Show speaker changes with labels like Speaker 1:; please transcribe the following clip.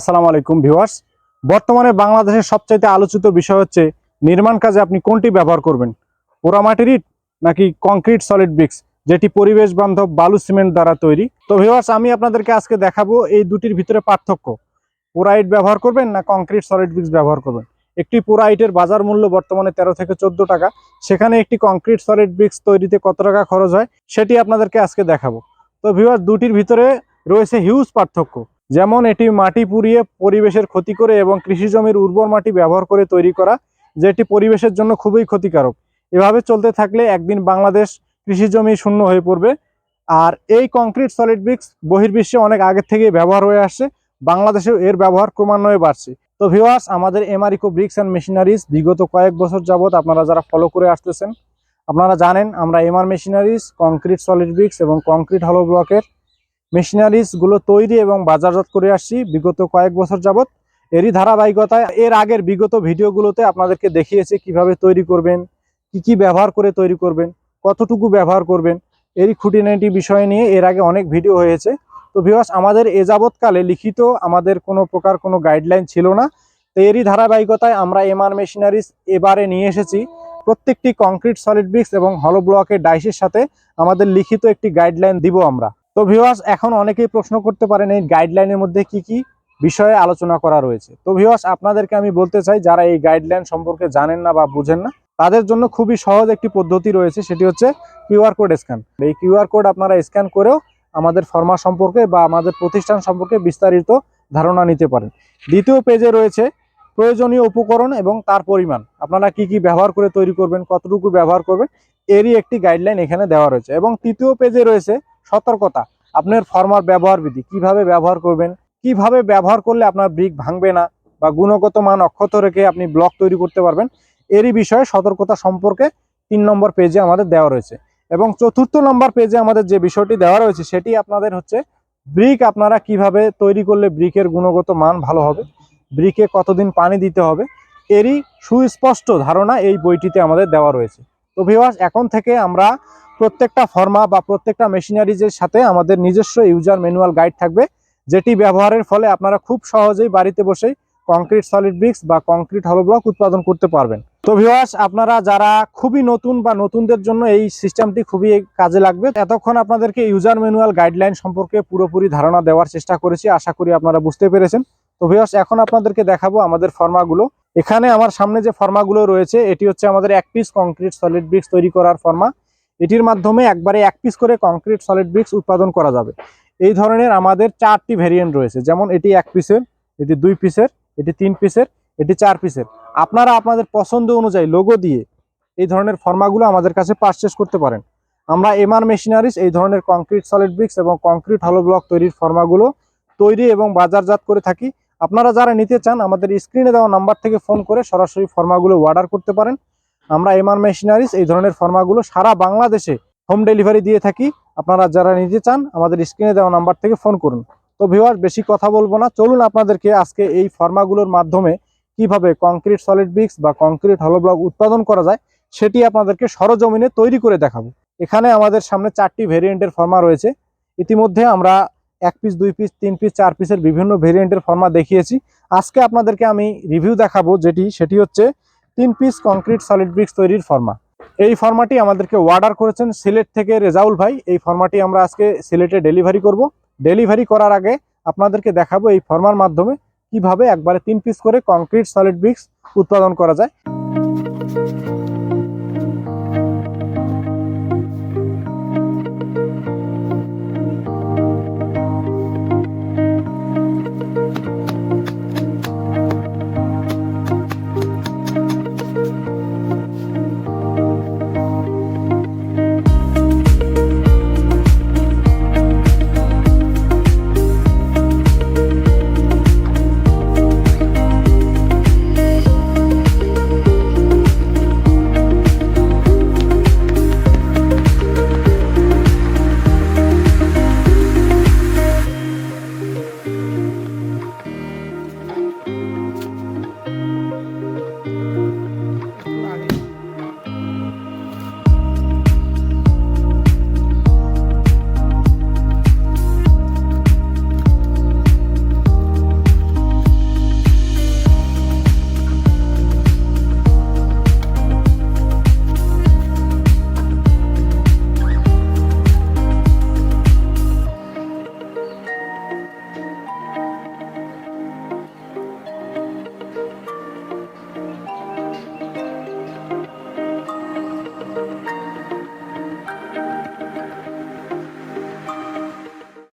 Speaker 1: আসসালামু আলাইকুম ভিউয়ার্স। বর্তমানে বাংলাদেশের সবচাইতে আলোচিত বিষয় হচ্ছে নির্মাণ কাজে আপনি কোনটি ব্যবহার করবেন? পোড়ামাটির ইট নাকি কংক্রিট সলিড ব্রিক্স, যেটি পরিবেশ বান্ধব বালু সিমেন্ট দ্বারা তৈরি? তো ভিউয়ার্স, আমি আপনাদেরকে আজকে দেখাবো এই দুটির ভিতরে পার্থক্য। পোড়া ইট ব্যবহার করবেন না কংক্রিট সলিড ব্রিক্স ব্যবহার করবেন? একটি পোড়া ইটের বাজার মূল্য বর্তমানে তেরো থেকে চোদ্দ টাকা। সেখানে একটি কংক্রিট সলিড ব্রিক্স তৈরিতে কত টাকা খরচ হয়, সেটি আপনাদেরকে আজকে দেখাবো। তো ভিউয়ার্স, দুটির ভিতরে রয়েছে হিউজ পার্থক্য। যেমন এটি মাটি পুড়িয়ে পরিবেশের ক্ষতি করে এবং কৃষি জমির উর্বর মাটি ব্যবহার করে তৈরি করা, যেটি পরিবেশের জন্য খুবই ক্ষতিকারক। এভাবে চলতে থাকলে একদিন বাংলাদেশ কৃষি জমি শূন্য হয়ে পড়বে। আর এই কংক্রিট সলিড ব্রিক্স বহির্বিশ্বে অনেক আগের থেকেই ব্যবহার হয়ে আসছে। বাংলাদেশেও এর ব্যবহার ক্রমান্বয়ে বাড়ছে। তো ভিওয়ার্স আমাদের এমারিকো ব্রিক্স অ্যান্ড মেশিনারিজ বিগত কয়েক বছর যাবৎ আপনারা যারা ফলো করে আসতেছেন, আপনারা জানেন আমরা MR machineries, concrete solid bricks এবং কংক্রিট হলো ব্লকের মেশিনারিজগুলো তৈরি এবং বাজারজাত করে আসছি বিগত কয়েক বছর যাবত এরই ধারাবাহিকতায় এর আগের বিগত ভিডিওগুলোতে আপনাদেরকে দেখিয়েছি কীভাবে তৈরি করবেন, কি কি ব্যবহার করে তৈরি করবেন, কতটুকু ব্যবহার করবেন, এরই খুঁটিনাটি বিষয় নিয়ে এর আগে অনেক ভিডিও হয়েছে। তো ভিওয়াস আমাদের এ যাবৎকালে লিখিত আমাদের কোনো প্রকার কোনো গাইডলাইন ছিল না। তো এরই ধারাবাহিকতায় আমরা এমআর মেশিনারিজ এবারে নিয়ে এসেছি। প্রত্যেকটি কংক্রিট সলিড ব্রিক্স এবং হলো ব্লকের ডাইসের সাথে আমাদের লিখিত একটি গাইডলাইন দিব আমরা। তো ভিওয়াস এখন অনেকেই প্রশ্ন করতে পারেন এই গাইডলাইনের মধ্যে কি কি বিষয়ে আলোচনা করা রয়েছে। তো ভিওয়াস আপনাদেরকে আমি বলতে চাই, যারা এই গাইডলাইন সম্পর্কে জানেন না বা বুঝেন না, তাদের জন্য খুবই সহজ একটি পদ্ধতি রয়েছে, সেটি হচ্ছে কিউআর কোড স্ক্যান এই কিউআর কোড আপনারা স্ক্যান করেও আমাদের ফর্মা সম্পর্কে বা আমাদের প্রতিষ্ঠান সম্পর্কে বিস্তারিত ধারণা নিতে পারেন। দ্বিতীয় পেজে রয়েছে প্রয়োজনীয় উপকরণ এবং তার পরিমাণ। আপনারা কি কি ব্যবহার করে তৈরি করবেন, কতটুকু ব্যবহার করবেন, এরই একটি গাইডলাইন এখানে দেওয়া রয়েছে। এবং তৃতীয় পেজে রয়েছে সতর্কতা। আপনার ফর্মার ব্যবহার বিধি, কীভাবে ব্যবহার করবেন, কীভাবে ব্যবহার করলে আপনার ব্রিক ভাঙবে না বা গুণগত মান অক্ষত রেখে আপনি ব্লক তৈরি করতে পারবেন, এরই বিষয়ে সতর্কতা সম্পর্কে তিন নম্বর পেজে আমাদের দেওয়া রয়েছে। এবং চতুর্থ নম্বর পেজে আমাদের যে বিষয়টি দেওয়া রয়েছে, সেটি আপনাদের হচ্ছে ব্রিক আপনারা কীভাবে তৈরি করলে ব্রিকের গুণগত মান ভালো হবে, ব্রিকে কতদিন পানি দিতে হবে, এরই সুস্পষ্ট ধারণা এই বইটিতে আমাদের দেওয়া রয়েছে। তো ভিওয়াস এখন থেকে আমরা প্রত্যেকটা ফর্মা বা প্রত্যেকটা মেশিনারিজের সাথে আমাদের নিজস্ব ইউজার ম্যানুয়াল গাইড থাকবে, যেটি ব্যবহারের ফলে আপনারা খুব সহজেই বাড়িতে বসেই কংক্রিট সলিড ব্রিক্স বা কংক্রিট হলো ব্লক উৎপাদন করতে পারবেন। তো ভিওয়াস আপনারা যারা খুবই নতুন বা নতুনদের জন্য এই সিস্টেমটি খুবই কাজে লাগবে, এতক্ষণ আপনাদেরকে ইউজার ম্যানুয়াল গাইডলাইন সম্পর্কে পুরোপুরি ধারণা দেওয়ার চেষ্টা করেছি, আশা করি আপনারা বুঝতে পেরেছেন। তো ভিওয়াস এখন আপনাদেরকে দেখাবো আমাদের ফর্মাগুলো। এখানে আমার সামনে যে ফর্মাগুলো রয়েছে, এটি হচ্ছে আমাদের এক পিস কংক্রিট সলিড ব্রিক্স তৈরি করার ফর্মা। এটির মাধ্যমে একবারে এক পিস করে কংক্রিট সলিড ব্রিক্স উৎপাদন করা যাবে। এই ধরনের আমাদের চারটি ভেরিয়েন্ট রয়েছে। যেমন এটি এক পিসের এটি দুই পিসের এটি তিন পিসের এটি চার পিসের আপনারা আপনাদের পছন্দ অনুযায়ী লোগো দিয়ে এই ধরনের ফর্মাগুলো আমাদের কাছে পারচেস করতে পারেন। আমরা এমআর মেশিনারিজ এই ধরনের কংক্রিট সলিড ব্রিক্স এবং কংক্রিট হলো ব্লক তৈরির ফর্মাগুলো তৈরি এবং বাজারজাত করে থাকি। আপনারা যারা নিতে চান, আমাদের স্ক্রিনে দেওয়া নাম্বার থেকে ফোন করে সরাসরি ফর্মাগুলো অর্ডার করতে পারেন। আমরা এমআর মেশিনারিজ এই ধরনের ফর্মাগুলো সারা বাংলাদেশে হোম ডেলিভারি দিয়ে থাকি। আপনারা যারা নিতে চান, আমাদের স্ক্রিনে দেওয়া নাম্বার থেকে ফোন করুন। তো ভিওয়ার বেশি কথা বলব না। চলুন আপনাদেরকে আজকে এই ফর্মাগুলোর মাধ্যমে কীভাবে কংক্রিট সলিড ব্রিক্স বা কংক্রিট হলো ব্লক উৎপাদন করা যায়, সেটি আপনাদেরকে সরজমিনে তৈরি করে দেখাবো। এখানে আমাদের সামনে চারটি ভেরিয়েন্টের ফর্মা রয়েছে। ইতিমধ্যে আমরা এক পিস দুই পিস তিন পিস চার পিসের বিভিন্ন ভেরিয়েন্টের ফর্মা দেখিয়েছি। আজকে আপনাদেরকে আমি রিভিউ দেখাবো যেটি, সেটি হচ্ছে তিন পিস কংক্রিট সলিড ব্রিক্স তৈরির ফর্মা এই ফর্মাটি আমাদেরকে অর্ডার করেছেন সিলেট থেকে রেজাউল ভাই। এই ফর্মাটি আমরা আজকে সিলেটে ডেলিভারি করব। ডেলিভারি করার আগে আপনাদেরকে দেখাবো এই ফর্মার মাধ্যমে কীভাবে একবারে তিন পিস করে কংক্রিট সলিড ব্রিক্স উৎপাদন করা যায়।